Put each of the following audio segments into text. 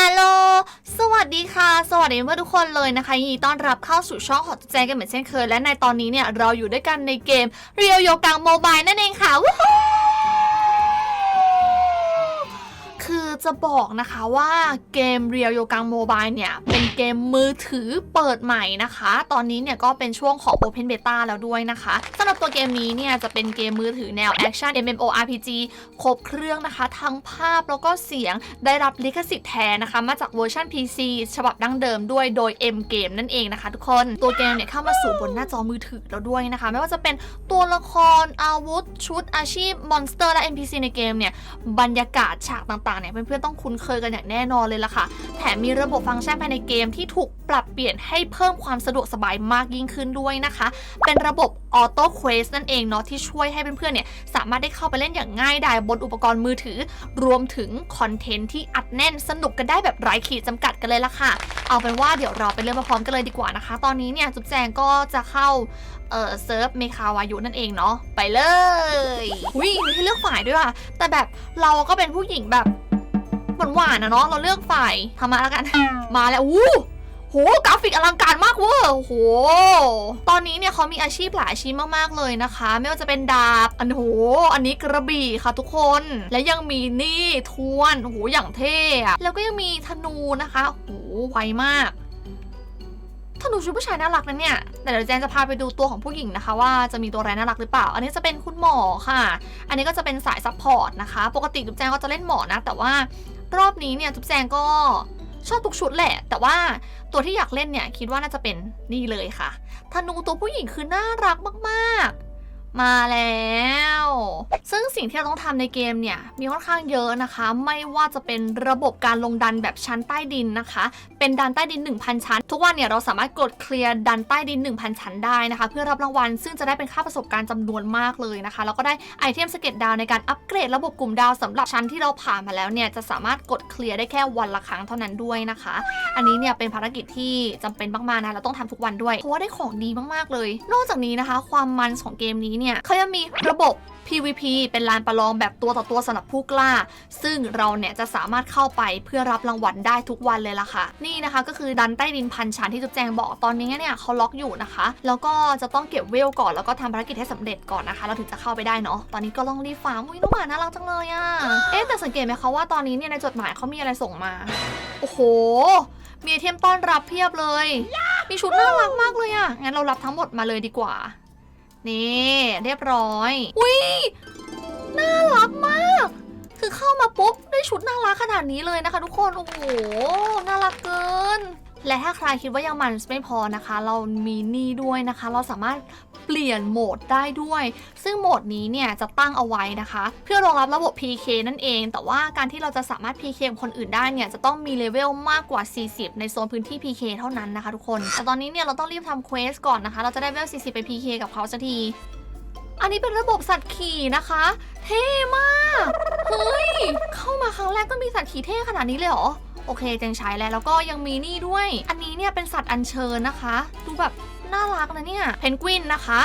ฮัลโหล สวัสดีค่ะ สวัสดีเพื่อนทุกคนเลยนะคะยินดีต้อนรับเข้าสู่ช่องของแจงกันเหมือนเช่นเคย และในตอนนี้เนี่ยเราอยู่ด้วยกันในเกมเรียวโยกังโมบายนั่นเองค่ะ วู้ฮู้ จะบอกนะคะว่าเกมเรียวโยกังโมบายเนี่ย เป็นเกมมือถือเปิดใหม่นะคะ ตอนนี้เนี่ยก็เป็นช่วงของ Open Beta แล้วด้วยนะคะสำหรับตัวเกมนี้เนี่ยจะเป็นเกมมือถือแนว Action MMORPG ครบเครื่องนะคะ ทั้งภาพแล้วก็เสียงได้รับลิขสิทธิ์แท้นะคะ มาจากเวอร์ชัน PC ฉบับดั้งเดิมด้วยโดย M Game นั่นเองนะคะ ทุกคนตัวเกมเนี่ยเข้ามาสู่บนหน้าจอมือถือแล้วด้วยนะคะ ไม่ว่าจะเป็นตัวละครอาวุธ ชุดอาชีพมอนสเตอร์และ NPC ในเกมเนี่ยบรรยากาศฉากต่างๆเนี่ยเป็นพื่อนๆต้องคุ้นเคยกันอย่างแน่นอนเลยล่ะค่ะ แถมมีระบบฟังก์ชันภายในเกมที่ถูกปรับเปลี่ยนให้เพิ่มความสะดวกสบายมากยิ่งขึ้นด้วยนะคะ เป็นระบบออโต้เควสนั่นเองเนาะที่ช่วยให้เพื่อนๆเนี่ยสามารถได้เข้าไปเล่นอย่างง่ายดายบนอุปกรณ์มือถือ รวมถึงคอนเทนต์ที่อัดแน่นสนุกกันได้แบบไร้ขีดจำกัดกันเลยล่ะค่ะ เอาเป็นว่าเดี๋ยวเราไปเริ่มมาพร้อมกันเลยดีกว่านะคะ ตอนนี้เนี่ยจุ๊บแจงก็จะเข้าเออเซิร์ฟเมคาวายุนั่นเองเนาะไปเลยอุ้ยมีให้เลือกฝ่ายด้วยว่ะแต่แบบเราก็เป็นผู้หญิงแบบ หวานๆนะเนาะเราเลือกฝ่ายทำมาแล้วกัน มาแล้วอู้โหกราฟิกอลังการมากเวอร์โห ตอนนี้เนี่ยเขามีอาชีพหลายอาชีพมากๆเลยนะคะ ไม่ว่าจะเป็นดาบ อันโห อันนี้กระบี่ค่ะทุกคน และยังมีนี่ทวนโหอย่างเท่อะแล้วก็ยังมีธนูนะคะโหไวมากธนูชุดผู้ชายน่ารักนะเนี่ย แต่เดี๋ยวแจนจะพาไปดูตัวของผู้หญิงนะคะ ว่าจะมีตัวอะไรน่ารักหรือเปล่า อันนี้จะเป็นคุณหมอค่ะ อันนี้ก็จะเป็นสายซัพพอร์ตนะคะ ปกติจุ๊บแจงก็จะเล่นหมอนะ แต่ว่า รอบนี้เนี่ยจุ๊บแจงก็ชอบทุกชุดแหละ แต่ว่าตัวที่อยากเล่นเนี่ยคิดว่าน่าจะเป็นนี่เลยค่ะธนูตัวผู้หญิงคือน่ารักมาก ๆ มาแล้ว ซึ่งสิ่งที่เราต้องทำในเกมเนี่ย มีค่อนข้างเยอะนะคะ ไม่ว่าจะเป็นระบบการลงดันแบบชั้นใต้ดินนะคะ เป็นดันใต้ดิน 1,000 ชั้น ทุกวันเนี่ยเราสามารถกดเคลียร์ดันใต้ดิน 1,000 ชั้นได้นะคะ เพื่อรับรางวัล ซึ่งจะได้เป็นค่าประสบการณ์จำนวนมากเลยนะคะ แล้วก็ได้ไอเทมสเก็ตดาวในการอัปเกรดระบบกลุ่มดาวสำหรับชั้นที่เราผ่านมาแล้วเนี่ยจะสามารถกดเคลียร์ได้แค่วันละครั้งเท่านั้นด้วยนะคะ อันนี้เนี่ยเป็นภารกิจที่จำเป็นมากๆนะเราต้องทำทุกวันด้วยเพราะว่าได้ของดีมากๆเลย นอกจากนี้นะคะ ความมันของเกมนี้เนี่ยเขายังมีระบบ PVP เป็นลานประลองแบบตัวต่อตัวสำหรับผู้กล้า ซึ่งเราเนี่ยจะสามารถเข้าไปเพื่อรับรางวัลได้ทุกวันเลยล่ะค่ะ นี่นะคะก็คือดันใต้ดินพันชั้นที่จุ๊บแจงบอกตอนนี้เนี่ยเขาล็อกอยู่นะคะ แล้วก็จะต้องเก็บเวลก่อนแล้วก็ทำภารกิจให้สำเร็จก่อนนะคะ เราถึงจะเข้าไปได้เนาะตอนนี้ก็ต้องรีบฟาร์มอุ้ยน้องหมาน่ารักจังเลยอะเอ๊ะแต่สังเกตไหมคะว่าตอนนี้เนี่ยในจดหมายเขามีอะไรส่งมาโอ้โหมีเทมต้อนรับเพียบเลย มีชุดน่ารักมากเลยอะงั้นเรารับทั้งหมดมาเลยดีกว่า นี่เรียบร้อยอุ้ยน่ารักมาก คือเข้ามาปุ๊บได้ชุดน่ารักขนาดนี้เลยนะคะ ทุกคนโอ้โหน่ารักเกินและถ้าใครคิดว่ายังมันไม่พอนะคะ เรามีนี่ด้วยนะคะ เราสามารถ ปลี่ยนโหมดได้ด้วย ซึ่งโหมดนี้เนี่ยจะตั้งเอาไว้นะคะ เพื่อรองรับระบบ PK นั่นเอง แต่ว่าการที่เราจะสามารถ PK คนอื่นได้เนี่ยจะต้องมีเลเวลมากกว่า 40 ในโซนพื้นที่ PK เท่านั้นนะคะทุกคน แต่ตอนนี้เนี่ยเราต้องรีบทำเควสก่อนนะคะ เราจะได้เลเวล 40 ไป PK กับเขาสักที อันนี้เป็นระบบสัตว์ขี่นะคะ เท่มาก เฮ้ย เข้ามาครั้งแรกก็มีสัตว์ขี่เท่ขนาดนี้เลยเหรอโอเคแจงใช้แล้วแล้วก็ยังมีนี่ด้วย อันนี้เนี่ยเป็นสัตว์อัญเชิญนะคะ ดูแบบ น่ารักนะเนี่ยเพนกวินนะคะ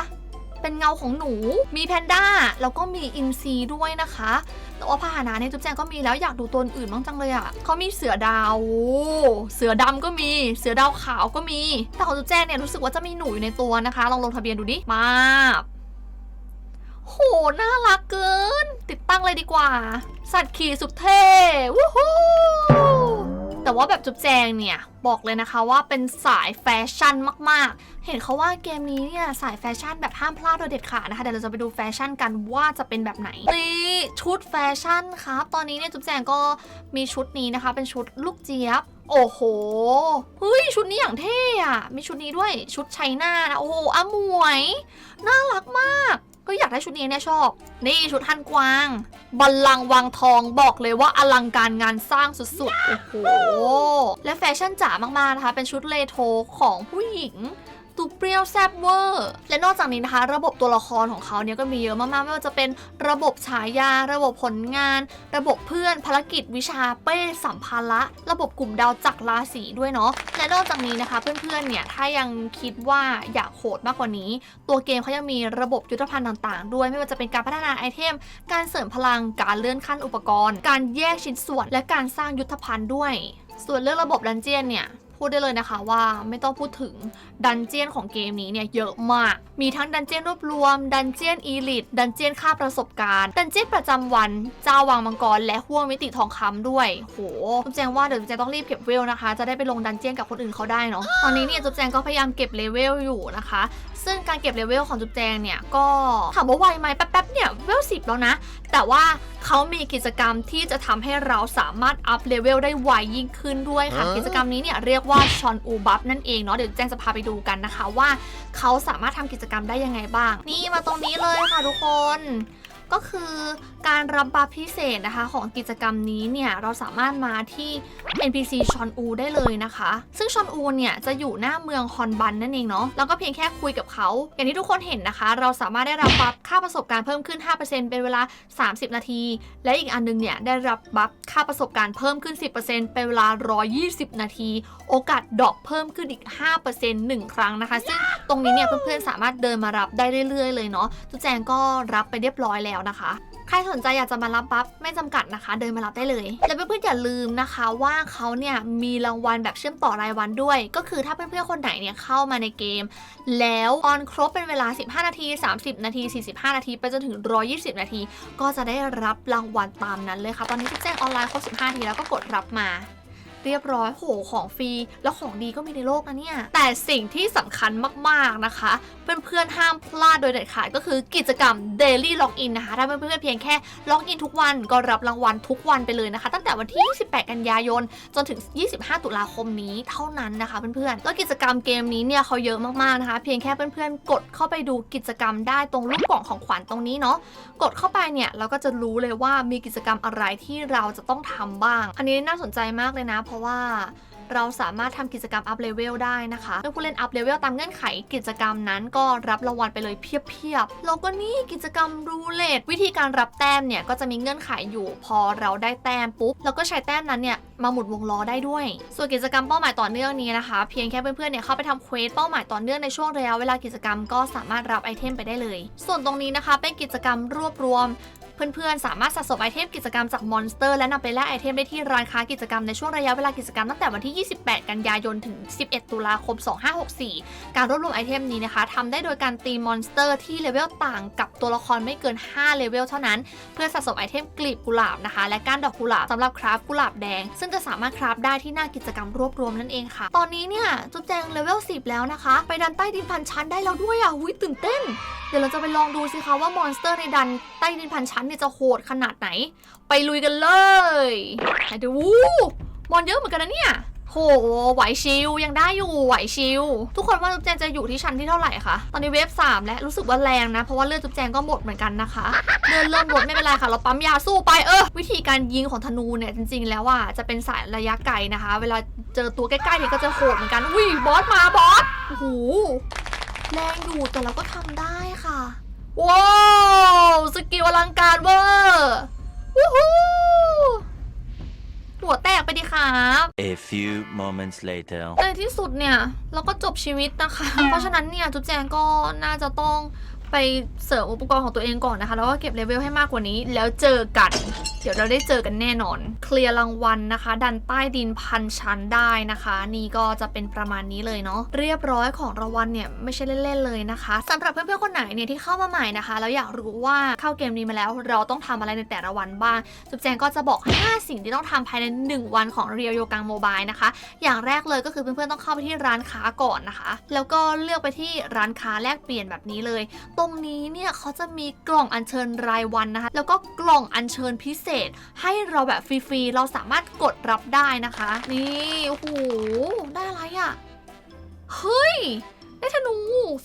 เป็นเงาของหนูมีแพนด้าแล้วก็มีอินซีด้วยนะคะแต่ว่าพาหนะเนี่ยจุ๊บแจงก็มีแล้วอยากดูตัวอื่นบ้างจังเลยอะ่ะเขามีเสือดาวโอ้เสือดำก็มี เสือดาวขาวก็มี แต่ของจุ๊บแจงเนี่ยรู้สึกว่าจะมีหนูอยู่ในตัวนะคะ ลองลงทะเบียนดูดิมาโห น่ารักเกิน ติดตั้งเลยดีกว่า สัตว์ขี่สุดเท่ วู้ฮู้ แต่ว่าแบบจุ๊บแจงเนี่ยบอกเลยนะคะว่าเป็นสายแฟชั่นมากๆ เห็นเขาว่าเกมนี้เนี่ยสายแฟชั่นแบบห้ามพลาดโดยเด็ดขาดนะคะเดี๋ยวเราจะไปดูแฟชั่นกันว่าจะเป็นแบบไหนนี่ชุดแฟชั่นครับตอนนี้เนี่ยจุ๊บแจงก็มีชุดนี้นะคะ เป็นชุดลูกเจี๊ยบโอ้โห เฮ้ย ชุดนี้อย่างเท่อะมีชุดนี้ด้วย ชุดไชน่านะ โอ้โหอมวย น่ารักมาก ก็อยากได้ชุดนี้เนี่ยชอบ นี่ชุดฮันกวาง บัลลังก์วังทองบอกเลยว่าอลังการงานสร้างสุดๆ โอ้โห และแฟชั่นจ๋ามากๆนะคะ เป็นชุดเลโทของผู้หญิง ตูเปรี้ยวแซบเวอร์และนอกจากนี้นะคะ ระบบตัวละครของเขาเนี่ยก็มีเยอะมากๆไม่ว่าจะเป็นระบบฉายา ระบบผลงาน ระบบเพื่อนภารกิจวิชาเป้สัมภาระระบบกลุ่มดาวจักรราศีด้วยเนาะและนอกจากนี้นะคะเพื่อนๆเนี่ยถ้ายังคิดว่าอยากโหดมากกว่านี้ ตัวเกมเขายังมีระบบยุทธภัณฑ์ต่าง ๆ ด้วยไม่ว่าจะเป็นการพัฒนาไอเทม การเสริมพลังการเลื่อนขั้นอุปกรณ์ การแยกชิ้นส่วน และการสร้างยุทธภัณฑ์ด้วย ส่วนเรื่องระบบดันเจียนเนี่ย พูดได้เลยนะคะว่าไม่ต้องพูดถึงดันเจียนของเกมนี้เนี่ยเยอะมาก มีทั้งดันเจียนรวบรวม ดันเจียนอีลิทดันเจียนค่าประสบการณ์ ดันเจียนประจำวันเจ้าวังมังกร และห้วงมิติทองคำด้วย โหจุ๊บแจงว่าเดี๋ยวจุ๊บแจงต้องรีบเก็บเวลนะคะ จะได้ไปลงดันเจียนกับคนอื่นเขาได้เนาะ ตอนนี้เนี่ยจุ๊บแจงก็พยายามเก็บเลเวลอยู่นะคะ ซึ่งการเก็บเลเวลของจุ๊บแจงเนี่ยก็ถามว่าไวไหมแป๊บๆเนี่ยเวลสิบแล้วนะ แต่ว่า เขามีกิจกรรมที่จะทำให้เราสามารถอัพเลเวลได้ไวยิ่งขึ้นด้วยค่ะอ๋อกิจกรรมนี้เนี่ยเรียกว่าชอนอูบัฟนั่นเองเนาะเดี๋ยวแจ้งจะพาไปดูกันนะคะว่า เขาสามารถทำกิจกรรมได้ยังไงบ้าง นี่มาตรงนี้เลยค่ะทุกคน ก็คือการรับบัฟพิเศษนะคะ ของกิจกรรมนี้เนี่ยเราสามารถมาที่ NPC ชอนอูได้เลยนะคะ ซึ่งชอนอูเนี่ยจะอยู่หน้าเมืองฮอนบันนั่นเองเนาะแล้วก็เพียงแค่คุยกับเขา อย่างที่ทุกคนเห็นนะคะ เราสามารถได้รับบัฟค่าประสบการณ์เพิ่มขึ้น 5%เป็นเวลา 30 นาที และอีกอันนึงเนี่ยได้รับบัฟค่าประสบการณ์เพิ่มขึ้น 10%เป็นเวลา 120 นาที โอกาสดรอปเพิ่มขึ้นอีก 5% 1 ครั้งนะคะ ซึ่งตรงนี้เนี่ยเพื่อนๆสามารถเดินมารับได้เรื่อยๆ เลยเนาะจุ๊แจงก็รับไปเรียบร้อยแล้วนะคะ ใครสนใจอยากจะมารับบัฟไม่จำกัดนะคะ เดินมารับได้เลย และเพื่อนๆอย่าลืมนะคะว่าเขาเนี่ยมีรางวัลแบบเชื่อมต่อรายวันด้วย ก็คือถ้าเพื่อนๆคนไหนเนี่ยเข้ามาในเกม แล้วออนครบเป็นเวลา 15 นาที 30 นาที 45 นาที ไปจนถึง 120 นาที ก็จะได้รับรางวัลตามนั้นเลยค่ะ ตอนนี้ที่แจ้งออนไลน์ครบ 15 นาทีแล้วก็กดรับมา เรียบร้อยโหของฟรีแล้วของดีก็มีในโลกนะเนี่ย แต่สิ่งที่สำคัญมากๆนะคะ เพื่อนๆห้ามพลาดโดยเด็ดขาดก็คือกิจกรรม Daily Login นะคะ ถ้าเพื่อนๆเพียงแค่ล็อกอินทุกวันก็รับรางวัลทุกวันไปเลยนะคะ ตั้งแต่วันที่ 28 กันยายน จนถึง 25 ตุลาคมนี้เท่านั้นนะคะเพื่อนๆแล้วกิจกรรมเกมนี้เนี่ยเขาเยอะมากๆนะคะ เพียงแค่เพื่อนๆกดเข้าไปดูกิจกรรมได้ตรงรูปกล่องของขวัญตรงนี้เนาะกดเข้าไปเนี่ยเราก็จะรู้เลยว่ามีกิจกรรมอะไรที่เราจะต้องทำบ้าง อันนี้น่าสนใจมากเลยนะเพราะว่าเราสามารถทำกิจกรรมอัพเลเวลได้นะคะเมื่อผู้เล่นอัพเลเวลตามเงื่อนไขกิจกรรมนั้นก็รับรางวัลไปเลยเพียบๆแล้วก็นี่กิจกรรมรูเลตวิธีการรับแต้มเนี่ยก็จะมีเงื่อนไขอยู่พอเราได้แต้มปุ๊บเราก็ใช้แต้มนั้นเนี่ยมาหมุนวงล้อได้ด้วย ส่วนกิจกรรมเป้าหมายต่อเนื่องนี้นะคะ เพียงแค่เพื่อนๆเนี่ยเข้าไปทำเควสเป้าหมายต่อเนื่องในช่วงระยะเวลากิจกรรมก็สามารถรับไอเทมไปได้เลย ส่วนตรงนี้นะคะเป็นกิจกรรมรวบรวม เพื่อนๆ สามารถสะสมไอเทมกิจกรรมจากมอนสเตอร์และนำไปแลกไอเทมได้ที่ร้านค้ากิจกรรมในช่วงระยะเวลากิจกรรมตั้งแต่วันที่ 28 กันยายนถึง 11 ตุลาคม 2564 การรวบรวมไอเทมนี้นะคะทำได้โดยการตีมอนสเตอร์ที่เลเวลต่างกับตัวละครไม่เกิน 5 เลเวลเท่านั้น เพื่อสะสมไอเทมกลีบกุหลาบนะคะ และก้านดอกกุหลาบสำหรับคราฟกุหลาบแดง ซึ่งจะสามารถคราฟได้ที่หน้ากิจกรรมรวบรวมนั่นเองค่ะ ตอนนี้เนี่ยจุ๊บแจงเลเวล 10 แล้วนะคะ ไปดันใต้ดินพันชั้นได้แล้วด้วยอะหุยตื่นเต้น เดี๋ยวเราจะไปลองดูสิคะว่ามอนสเตอร์ในดันใต้ดินพันชั้นเนี่ยจะโหดขนาดไหน ไปลุยกันเลยไปดูมอนเยอะเหมือนกันนะเนี่ยโหไหวชิลยังได้อยู่ไหวชิลทุกคนว่าจุ๊บแจงจะอยู่ที่ชั้นที่เท่าไหร่คะ ตอนนี้เวฟ3แล้วรู้สึกว่าแรงนะ เพราะว่าเลือดจุ๊บแจงก็หมดเหมือนกันนะคะเลือดเริ่มหมดไม่เป็นไรค่ะ เราปั๊มยาสู้ไปเออ วิธีการยิงของธนูเนี่ยจริง ๆ แล้วอะจะเป็นสายระยะไกลนะคะ เวลาเจอตัวใกล้ๆเนี่ยก็จะโหดเหมือนกันอุ้ยบอสมาบอสโอ้โหแรงอยู่แต่เราก็ทำได้ค่ะ ว้าวสกิลอลังการเวอร์วู้ฮู้หัวแตกไปดิครับ A few moments later. ในที่สุดเนี่ย เราก็จบชีวิตนะคะ เพราะฉะนั้นเนี่ยจุ๊บแจงก็น่าจะต้อง ไปเสริมอุปกรณ์ของตัวเองก่อนนะคะ แล้วก็เก็บเลเวลให้มากกว่านี้ แล้วเจอกัน เดี๋ยวเราได้เจอกันแน่นอน เคลียร์รางวัลนะคะ ดันใต้ดินพันชั้นได้นะคะ นี่ก็จะเป็นประมาณนี้เลยเนาะเรียบร้อยของรางวัลเนี่ยไม่ใช่เล่นๆเลยนะคะสำหรับเพื่อนๆคนไหนเนี่ยที่เข้ามาใหม่นะคะแล้วอยากรู้ว่าเข้าเกมนี้มาแล้ว เราต้องทำอะไรในแต่ละวันบ้างจุ๊บแจงก็จะบอก 5 สิ่งที่ต้องทำภายใน 1 วันของเรียวโยกังโมบายนะคะ อย่างแรกเลยก็คือเพื่อนๆต้องเข้าไปที่ร้านค้าก่อนนะคะ แล้วก็เลือกไปที่ร้านค้าแลกเปลี่ยนแบบนี้เลยตรงนี้เนี่ยเขาจะมีกล่องอัญเชิญรายวันนะคะ แล้วก็กล่องอัญเชิญพิเศษ ให้เราแบบฟรีๆ เราสามารถกดรับได้นะคะ นี่โอ้โหได้อะไรอะ่ะ เฮ้ย ได้ธนู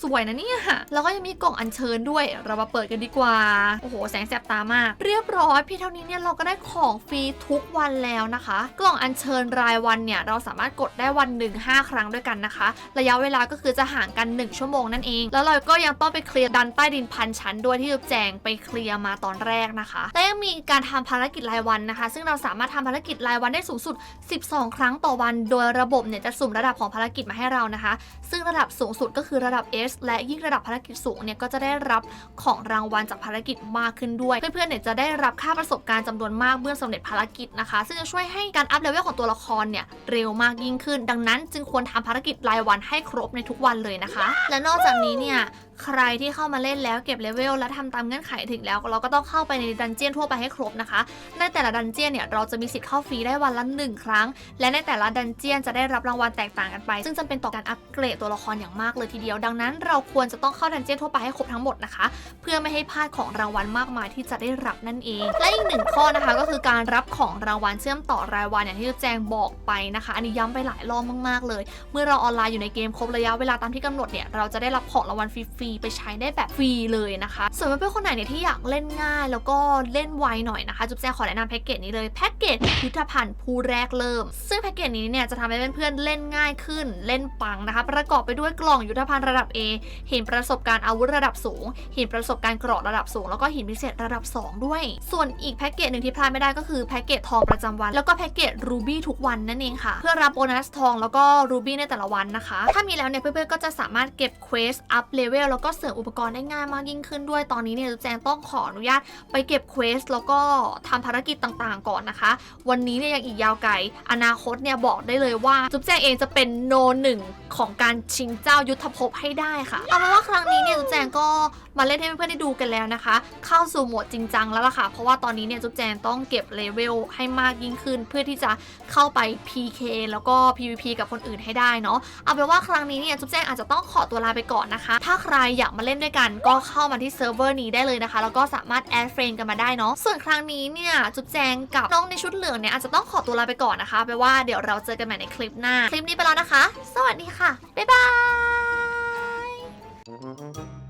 สวยนะเนี่ย แล้วก็ยังมีกล่องอัญเชิญด้วย เรามาเปิดกันดีกว่า โอ้โห แสงแสบตามาก เรียบร้อย พี่เท่านี้เนี่ยเราก็ได้ของฟรีทุกวันแล้วนะคะ กล่องอัญเชิญรายวันเนี่ยเราสามารถกดได้วันหนึ่ง5ครั้งด้วยกันนะคะ ระยะเวลาก็คือจะห่างกัน 1 ชั่วโมงนั่นเอง แล้วเราก็ยังต้องไปเคลียร์ดันใต้ดินพันชั้นด้วยที่จุ๊บแจงไปเคลียร์มาตอนแรกนะคะ และยังมีการทำภารกิจรายวันนะคะ ซึ่งเราสามารถทำภารกิจรายวันได้สูงสุด 12 ครั้งต่อวัน โดยระบบเนี่ยจะสุ่มระดับของภารกิจมาให้เรานะคะ ซึ่งระดับสูงสุดก็คือระดับ S และยิ่งระดับภารกิจสูงเนี่ยก็จะได้รับของรางวัลจากภารกิจมากขึ้นด้วย เพื่อนๆเนี่ยจะได้รับค่าประสบการณ์จำนวนมากเมื่อสำเร็จภารกิจนะคะ ซึ่งจะช่วยให้การอัพเลเวลของตัวละครเนี่ยเร็วมากยิ่งขึ้น ดังนั้นจึงควรทำภารกิจรายวันให้ครบในทุกวันเลยนะคะ และนอกจากนี้เนี่ย ใครที่เข้ามาเล่นแล้วเก็บเลเวลและทำตามเงื่อนไขถึงแล้ว เราก็ต้องเข้าไปในดันเจียนทั่วไปให้ครบนะคะ ในแต่ละดันเจียนเนี่ยเราจะมีสิทธิ์เข้าฟรีได้วันละหนึ่งครั้ง และในแต่ละดันเจียนจะได้รับรางวัลแตกต่างกันไป ซึ่งจำเป็นต่อการอัปเกรดตัวละครอย่างมากเลยทีเดียว ดังนั้นเราควรจะต้องเข้าดันเจียนทั่วไปให้ครบทั้งหมดนะคะ เพื่อไม่ให้พลาดของรางวัลมากมายที่จะได้รับนั่นเอง และอีกหนึ่งข้อนะคะก็คือการรับของรางวัลเชื่อมต่อรายวันอย่างที่แจงบอกไปนะคะ อันนี้ย้ำไปหลายรอบมากๆเลย เมื่อเราออนไลน์อยู่ในเกมครบระยะเวลาตามที่กำหนดเนี่ยเราจะได้รับของรางวัลฟรีๆไปใช้ได้แบบฟรีเลยนะคะส่วนเพื่อนๆคนไหนเนี่ยที่อยากเล่นง่าย แล้วก็เล่นไวหน่อยนะคะจุ๊บแจขอแนะนำแพ็กเกจนี้เลยแพ็กเกจยุทธภัณฑ์ผู้แรกเริ่ม ซึ่งแพ็กเกจนี้เนี่ยจะทำให้เพื่อนๆเล่นง่ายขึ้น เล่นปังนะคะ ประกอบไปด้วยกล่องยุทธภัณฑ์ระดับ A หินประสบการณ์อาวุธระดับสูงหินประสบการณ์เกราะระดับสูง แล้วก็หินพิเศษระดับ 2 ด้วย ส่วนอีกแพ็กเกจหนึ่งที่พลาดไม่ได้ก็คือแพ็กเกจทองประจำวัน แล้วก็แพ็กเกจรูบี้ทุกวันนั่นเองค่ะ เพื่อรับโบนัสทองแล้วก็รูบี้ในแต่ละวันนะคะ ถ้ามีแล้วเนี่ยเพื่อนๆก็จะสามารถเก็บเควสอัพเลเวลแล้วก็เสริมอุปกรณ์ได้ง่ายมากยิ่งขึ้นด้วยตอนนี้เนี่ยจุ๊บแจงต้องขออนุญาตไปเก็บเควสแล้วก็ทำภารกิจต่างๆ ก่อนนะคะ วันนี้เนี่ยยังอีกยาวไกลอนาคตเนี่ยบอกได้เลยว่าจุ๊บแจงเองจะเป็นโนหนึ่งของการชิงเจ้ายุทธภพให้ได้ค่ะเอาเป็นว่าครั้งนี้เนี่ยจุ๊บแจงก็มาเล่นให้เพื่อนๆได้ดูกันแล้วนะคะ เข้าสู่โหมดจริงจังแล้วล่ะค่ะ เพราะว่าตอนนี้เนี่ยจุ๊บแจงต้องเก็บเลเวลให้มากยิ่งขึ้น เพื่อที่จะเข้าไป PK แล้วก็ PVP กับคนอื่นให้ได้เนาะเอาเป็นว่าครั้งนี้เนี่ยจุ๊บแจงอาจจะต้องขอตัวลาไปก่อนนะคะ ถ้าใครอยากมาเล่นด้วยกันก็เข้ามาที่เซิร์ฟเวอร์นี้ได้เลยนะคะ แล้วก็สามารถแอดเฟรนกันมาได้เนาะส่วนครั้งนี้เนี่ยจุ๊บแจงกับน้องในชุดเหลืองเนี่ยอาจจะต้องขอตัวลาไปก่อนนะคะแปลว่าเดี๋ยวเราเจอกันใหม่ในคลิปหน้า คลิปนี้ไปแล้วนะคะ สวัสดีค่ะ บ๊ายบาย